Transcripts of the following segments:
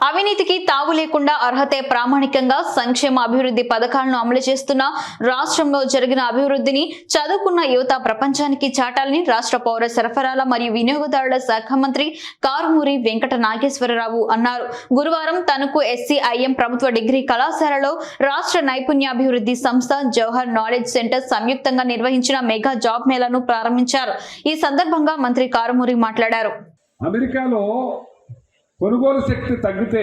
అవినీతికి తావు లేకుండా అర్హతే ప్రామాణికంగా సంక్షేమ అభివృద్ధి పథకాలను అమలు చేస్తున్న రాష్ట్రంలో జరిగిన అభివృద్ధిని చదువుకున్న యువత ప్రపంచానికి చాటాలని రాష్ట్ర పౌర సరఫరాల మరియు వినియోగదారుల శాఖ మంత్రి కారుమూరి వెంకట నాగేశ్వరరావు అన్నారు. గురువారం తనకు ఎస్సీఐఎం ప్రభుత్వ డిగ్రీ కళాశాలలో రాష్ట్ర నైపుణ్యాభివృద్ధి సంస్థ జవహర్ నాలెడ్జ్ సెంటర్ సంయుక్తంగా నిర్వహించిన మెగా జాబ్ మేళాను ప్రారంభించారు. ఈ సందర్భంగా మంత్రి కారుమూరి మాట్లాడారు. అమెరికాలో కొనుగోలు శక్తి తగ్గితే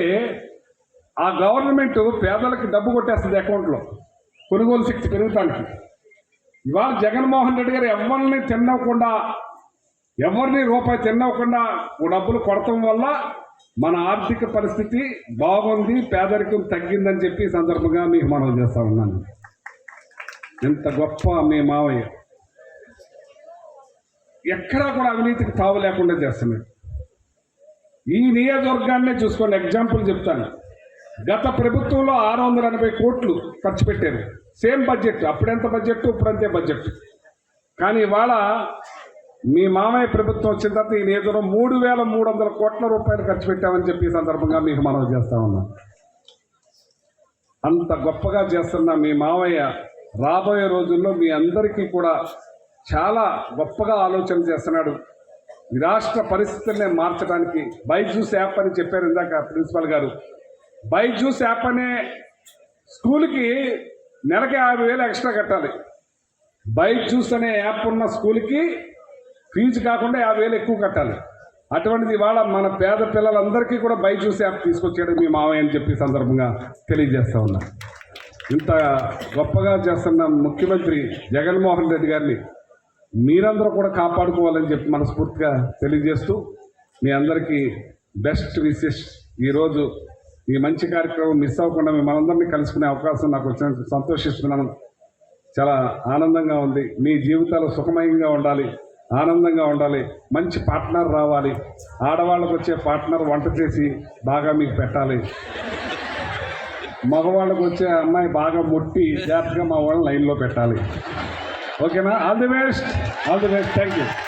ఆ గవర్నమెంట్ పేదలకు డబ్బు కొట్టేస్తుంది అకౌంట్లో. కొనుగోలు శక్తి పెరుగుతానికి. ఇవాళ జగన్మోహన్ రెడ్డి గారు ఎవరిని తిన్నవ్వకుండా ఎవరిని రూపాయి తిన్నవ్వకుండా డబ్బులు కొడటం వల్ల మన ఆర్థిక పరిస్థితి బాగుంది పేదరికం తగ్గిందని చెప్పి సందర్భంగా మీకు మనం చేస్తా ఉన్నాను. ఎంత గొప్ప మీ మావయ్య. ఎక్కడా కూడా అవినీతికి తావు లేకుండా చేస్తున్నాడు. ఈ నియోజకవర్గాన్నే చూసుకోండి ఎగ్జాంపుల్ చెప్తాను. గత ప్రభుత్వంలో ఆరు వందల ఎనభై కోట్లు ఖర్చు పెట్టారు. సేమ్ బడ్జెట్ అప్పుడెంత బడ్జెట్ ఇప్పుడంతే బడ్జెట్ కానీ ఇవాళ మీ మామయ్య ప్రభుత్వం వచ్చిన తర్వాత ఈ నియోజకవర్గం మూడు వేల మూడు వందల కోట్ల రూపాయలు ఖర్చు పెట్టామని చెప్పి సందర్భంగా మీకు మనం చేస్తా ఉన్నాం. అంత గొప్పగా చేస్తున్న మీ మావయ్య రాబోయే రోజుల్లో మీ అందరికీ కూడా చాలా గొప్పగా ఆలోచన చేస్తున్నాడు. ఈ రాష్ట్ర పరిస్థితుల్ని మార్చడానికి బైజూస్ యాప్ అని చెప్పారు ఇందాక ప్రిన్సిపల్ గారు. బైజూస్ యాప్ అనే స్కూల్కి నెలకి యాభై వేలు ఎక్స్ట్రా కట్టాలి. బైజూస్ అనే యాప్ ఉన్న స్కూల్కి ఫీజు కాకుండా యాభై వేలు ఎక్కువ కట్టాలి. అటువంటిది ఇవాళ మన పేద పిల్లలందరికీ కూడా బైజూస్ యాప్ తీసుకొచ్చేయడం మీ మావయ్య అని చెప్పి సందర్భంగా తెలియజేస్తా ఉన్నా. ఇంత గొప్పగా చేస్తున్న ముఖ్యమంత్రి జగన్మోహన్ రెడ్డి గారిని మీరందరూ కూడా కాపాడుకోవాలని చెప్పి మనస్ఫూర్తిగా తెలియజేస్తూ మీ అందరికీ బెస్ట్ విషెస్ ఈరోజు ఈ మంచి కార్యక్రమం మిస్ అవ్వకుండా మిమ్మల్ని కలుసుకునే అవకాశం నాకు వచ్చినందుకు సంతోషిస్తున్నాను. చాలా ఆనందంగా ఉంది. మీ జీవితాలు సుఖమయంగా ఉండాలి. ఆనందంగా ఉండాలి. మంచి పార్ట్నర్ రావాలి. ఆడవాళ్ళకు వచ్చే పార్ట్నర్ వంట చేసి బాగా మీకు పెట్టాలి. మగవాళ్ళకు వచ్చే అమ్మాయి బాగా ముట్టి జాగ్రత్తగా మా వాళ్ళని లైన్లో పెట్టాలి. ஓகேண்ணா all the best all the best thank you